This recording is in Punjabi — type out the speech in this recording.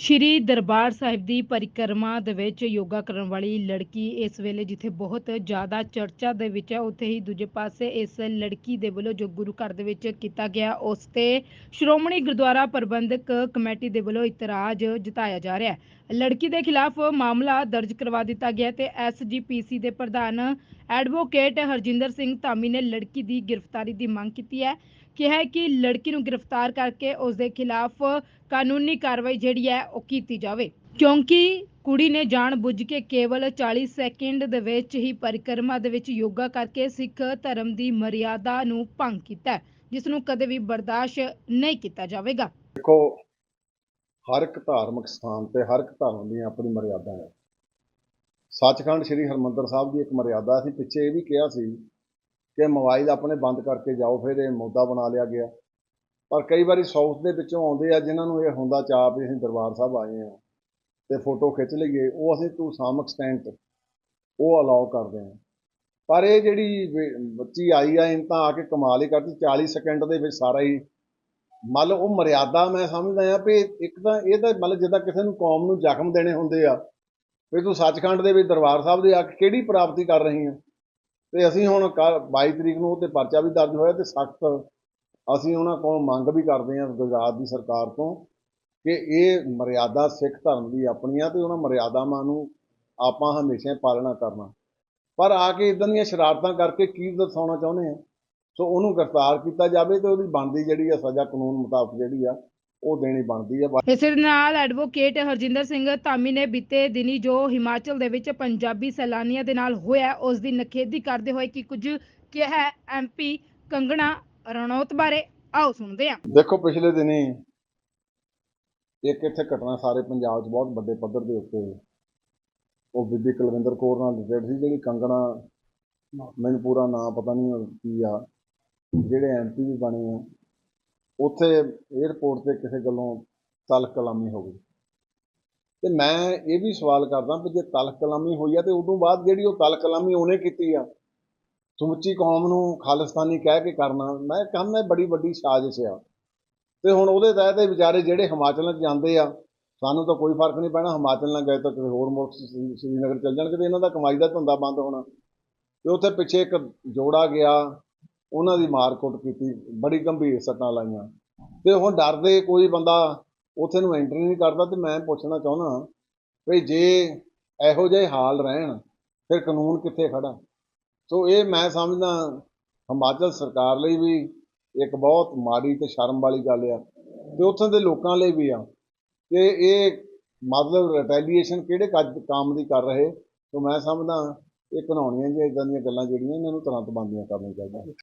ਸ਼੍ਰੀ ਦਰਬਾਰ ਸਾਹਿਬ ਦੀ ਪਰਿਕਰਮਾ ਦੇ ਵਿੱਚ ਯੋਗਾ ਕਰਨ ਵਾਲੀ ਲੜਕੀ ਇਸ ਵੇਲੇ ਜਿੱਥੇ ਬਹੁਤ ਜ਼ਿਆਦਾ ਚਰਚਾ ਦੇ ਵਿੱਚ ਹੈ, ਉੱਥੇ ਹੀ ਦੂਜੇ ਪਾਸੇ ਇਸ ਲੜਕੀ ਦੇ ਵੱਲੋਂ ਜੋ ਗੁਰੂ ਘਰ ਦੇ ਵਿੱਚ ਕੀਤਾ ਗਿਆ, ਉਸ ਤੇ ਸ਼੍ਰੋਮਣੀ ਗੁਰਦੁਆਰਾ ਪ੍ਰਬੰਧਕ ਕਮੇਟੀ ਦੇ ਵੱਲੋਂ ਇਤਰਾਜ਼ ਜਤਾਇਆ ਜਾ ਰਿਹਾ ਹੈ। ਲੜਕੀ ਦੇ ਖਿਲਾਫ ਮਾਮਲਾ ਦਰਜ ਕਰਵਾ ਦਿੱਤਾ ਗਿਆ ਤੇ ਐਸਜੀਪੀਸੀ ਦੇ ਪ੍ਰਧਾਨ ਐਡਵੋਕੇਟ ਹਰਜਿੰਦਰ ਸਿੰਘ ਧਾਮੀ ਨੇ ਲੜਕੀ ਦੀ ਗ੍ਰਿਫਤਾਰੀ ਦੀ ਮੰਗ ਕੀਤੀ ਹੈ। ਕਿਹਾ ਕਿ ਲੜਕੀ ਨੂੰ ਗ੍ਰਿਫਤਾਰ ਕਰਕੇ ਉਸ ਦੇ ਖਿਲਾਫ ਕਾਨੂੰਨੀ ਕਾਰਵਾਈ ਜਿਹੜੀ ਹੈ ਉਹ ਕੀਤੀ ਜਾਵੇ। ਕਿਉਂਕਿ ਕੁੜੀ ਨੇ ਜਾਣ ਬੁੱਝ ਕੇ ਕੇਵਲ 40 ਸੈਕਿੰਡ ਦੇ ਵਿੱਚ ਹੀ ਪਰਿਕਰਮਾ ਦੇ ਵਿੱਚ ਯੋਗਾ ਕਰਕੇ ਸਿੱਖ ਧਰਮ ਦੀ ਮਰਿਆਦਾ ਨੂੰ ਭੰਗ ਕੀਤਾ ਜਿਸ ਨੂੰ ਕਦੇ ਵੀ ਬਰਦਾਸ਼ਤ ਨਹੀਂ ਕੀਤਾ ਜਾਵੇਗਾ। ਦੇਖੋ, ਹਰ ਇੱਕ ਧਾਰਮਿਕ ਸਥਾਨ ਤੇ ਹਰ ਇੱਕ ਧਰਮ ਦੀਆਂ ਆਪਣੀ ਮਰਿਆਦਾ ਹੈ ਸੱਚਖੰਡ ਸ੍ਰੀ ਹਰਮੰਦਰ ਸਾਹਿਬ ਦੀ ਇੱਕ ਮਰਿਆਦਾ ਸੀ, ਪਿੱਛੇ ਇਹ ਵੀ ਕਿਹਾ ਸੀ ਕਿ ਮੋਬਾਈਲ ਆਪਣੇ ਬੰਦ ਕਰਕੇ ਜਾਓ, ਫਿਰ ਇਹ ਮੁੱਦਾ ਬਣਾ ਲਿਆ ਗਿਆ। ਪਰ ਕਈ ਵਾਰੀ ਸਾਊਥ ਦੇ ਵਿੱਚੋਂ ਆਉਂਦੇ ਆ, ਜਿਨ੍ਹਾਂ ਨੂੰ ਇਹ ਹੁੰਦਾ ਚਾਹ ਵੀ ਅਸੀਂ ਦਰਬਾਰ ਸਾਹਿਬ ਆਏ ਆ ਤੇ ਫੋਟੋ ਖਿੱਚ ਲਈਏ, ਉਹ ਅਸੀਂ ਟੂ ਸਮ ਐਕਸਟੈਂਟ ਉਹ ਅਲਾਉ ਕਰਦੇ ਆ ਪਰ ਇਹ ਜਿਹੜੀ ਬੱਚੀ ਆਈ ਆ, ਇਹਨਾਂ ਤਾਂ ਆ ਕੇ ਕਮਾਲ ਹੀ ਕਰਤੀ 40 ਸੈਕਿੰਡ ਦੇ ਵਿੱਚ ਸਾਰਾ ਹੀ ਮਤਲਬ ਉਹ ਮਰਿਆਦਾ ਮੈਂ ਸਮਝਦਾ ਆ ਵੀ ਇੱਕ ਤਾਂ ਇਹ ਤਾਂ ਮਤਲਬ ਜਿੱਦਾਂ ਕਿਸੇ ਨੂੰ ਕੌਮ ਨੂੰ ਜ਼ਖਮ ਦੇਣੇ ਹੁੰਦੇ ਆ, ਵੀ ਤੂੰ ਸੱਚਖੰਡ ਦੇ ਵਿੱਚ ਦਰਬਾਰ ਸਾਹਿਬ ਦੇ ਆ ਕੇ ਕਿਹੜੀ ਪ੍ਰਾਪਤੀ ਕਰ ਰਹੀ ਆ? ਤੇ ਅਸੀਂ ਹੁਣ ਕੱਲ੍ਹ 22 ਤਰੀਕ ਨੂੰ ਉਹ ਤੇ ਪਰਚਾ ਵੀ ਦਰਜ ਹੋਇਆ ਤੇ ਸਖਤ ਅਸੀਂ ਉਹਨਾਂ ਕੋਲ ਮੰਗ ਵੀ ਕਰਦੇ ਹਾਂ ਗੁਜਰਾਤ ਦੀ ਸਰਕਾਰ ਤੋਂ ਕਿ ਇਹ ਮਰਿਆਦਾ ਸਿੱਖ ਧਰਮ ਦੀ ਆਪਣੀ ਆ ਤੇ ਉਹਨਾਂ ਮਰਿਆਦਾਵਾਂ ਨੂੰ ਆਪਾਂ ਹਮੇਸ਼ਾ ਪਾਲਣਾ ਕਰਨਾ। ਪਰ ਆ ਕੇ ਇਦਾਂ ਦੀਆਂ ਸ਼ਰਾਰਤਾਂ ਕਰਕੇ ਕੀ ਦਰਸਾਉਣਾ ਚਾਹੁੰਦੇ ਆ? ਸੋ ਉਹਨੂੰ ਗ੍ਰਿਫਤਾਰ ਕੀਤਾ ਜਾਵੇ ਤੇ ਉਹਦੀ ਬਣਦੀ ਜਿਹੜੀ ਆ ਸਜ਼ਾ ਕਾਨੂੰਨ ਮੁਤਾਬਕ ਜਿਹੜੀ ਆ ਉਹ ਦੇਣੀ ਬਣਦੀ ਆ ਇਸੇ ਦੇ ਨਾਲ ਐਡਵੋਕੇਟ ਹਰਜਿੰਦਰ ਸਿੰਘ ਧਾਮੀ ਨੇ ਬੀਤੇ ਦਿਨੀ ਜੋ ਹਿਮਾਚਲ ਦੇ ਵਿੱਚ ਪੰਜਾਬੀ ਸੈਲਾਨੀਆਂ ਦੇ ਨਾਲ ਹੋਇਆ ਉਸ ਦੀ ਨਖੇਦੀ ਕਰਦੇ ਹੋਏ ਕਿ ਕੁਝ ਕਿਹਾ ਹੈ। ਐਮਪੀ ਕੰਗਣਾ ਰਣੌਤ ਬਾਰੇ ਆਓ ਸੁਣਦੇ ਹਾਂ। ਦੇਖੋ ਪਿਛਲੇ ਦਿਨੀ ਇੱਕ ਇੱਥੇ ਘਟਨਾ ਸਾਰੇ ਪੰਜਾਬ 'ਚ ਬਹੁਤ ਵੱਡੇ ਪੱਧਰ ਦੇ ਉੱਤੇ ਉਹ ਬੀਬੀ ਕੁਲਵਿੰਦਰ ਕੌਰ ਨਾਲ ਰਿਲੇਟਡ ਸੀ ਜਿਹੜੀ ਕੰਗਣਾ ਮੈਨੂੰ ਪੂਰਾ ਨਾਂ ਪਤਾ ਨਹੀਂ ਕੀ ਆ। ਜਿਹੜੇ ਐਮਪੀ ਵੀ ਬਣੇ ਆ ਉੱਥੇ 에ਅਰਪੋਰਟ ਤੇ ਕਿਸੇ ਗੱਲੋਂ ਤਲਕ ਕਲਾਮੀ ਹੋ ਗਈ। ਤੇ ਮੈਂ ਇਹ ਵੀ ਸਵਾਲ ਕਰਦਾ ਵੀ ਜੇ ਤਲਕ ਕਲਾਮੀ ਹੋਈ ਆ ਤੇ ਉਦੋਂ ਬਾਅਦ ਜਿਹੜੀ ਉਹ ਤਲਕ ਕਲਾਮੀ ਉਹਨੇ ਕੀਤੀ ਆ, ਸਮੁੱਚੀ ਕੌਮ ਨੂੰ ਖਾਲਿਸਤਾਨੀ ਕਹਿ ਕੇ ਕਰਨਾ, ਮੈਂ ਕੰਮ ਹੈ ਬੜੀ ਵੱਡੀ ਸਾਜ਼ਿਸ਼ ਆ। ਤੇ ਹੁਣ ਉਹਦੇ ਤਹਿਤ ਇਹ ਵਿਚਾਰੇ ਜਿਹੜੇ ਹਿਮਾਚਲ 'ਚ ਜਾਂਦੇ ਆ, ਸਾਨੂੰ ਤਾਂ ਕੋਈ ਫ਼ਰਕ ਨਹੀਂ ਪੈਣਾ, ਹਿਮਾਚਲ ਨਾਲ ਗਏ ਤਾਂ ਕਿਸੇ ਹੋਰ ਮੁਲਕ ਸ੍ਰੀਨਗਰ ਚੱਲ ਜਾਣਗੇ ਤੇ ਇਹਨਾਂ ਦਾ ਕਮਾਈ ਦਾ ਧੰਦਾ ਬੰਦ ਹੋਣਾ। ਤੇ ਉੱਥੇ ਪਿੱਛੇ ਇੱਕ ਜੋੜਾ ਗਿਆ ਉਹਨਾਂ ਦੀ ਮਾਰਕੁੱਟ ਕੀਤੀ, ਬੜੀ ਗੰਭੀਰ ਸੱਟਾਂ ਲਾਈਆਂ। ਤੇ ਹੁਣ ਡਰਦੇ ਕੋਈ ਬੰਦਾ ਉੱਥੇ ਨੂੰ ਐਂਟਰੀ ਨਹੀਂ ਕਰਦਾ ਤੇ ਮੈਂ ਪੁੱਛਣਾ ਚਾਹੁੰਦਾ ਵੀ ਜੇ ਇਹੋ ਜਿਹੇ ਹਾਲ ਰਹਿਣ, ਫਿਰ ਕਾਨੂੰਨ ਕਿੱਥੇ ਖੜਾ ਸੋ ਇਹ ਮੈਂ ਸਮਝਦਾ ਹਿਮਾਚਲ ਸਰਕਾਰ ਲਈ ਵੀ ਇੱਕ ਬਹੁਤ ਮਾੜੀ ਤੇ ਸ਼ਰਮ ਵਾਲੀ ਗੱਲ ਆ ਤੇ ਉੱਥੋਂ ਦੇ ਲੋਕਾਂ ਲਈ ਵੀ ਆ। ਕਿ ਇਹ ਮਤਲਬ ਰਿਟੈਲੀਏਸ਼ਨ ਕਿਹੜੇ ਕੱਜ ਕੰਮ ਦੀ ਕਰ ਰਹੇ? ਸੋ ਮੈਂ ਸਮਝਦਾ ਇਹ ਘਿਨਾਉਣੀਆਂ ਜਿਹੀਆਂ ਇਦਾਂ ਦੀਆਂ ਗੱਲਾਂ ਜਿਹੜੀਆਂ ਇਹਨਾਂ ਨੂੰ ਤੁਰੰਤ ਬੰਦੀਆਂ ਕਰਨੀਆਂ ਚਾਹੀਦੀਆਂ।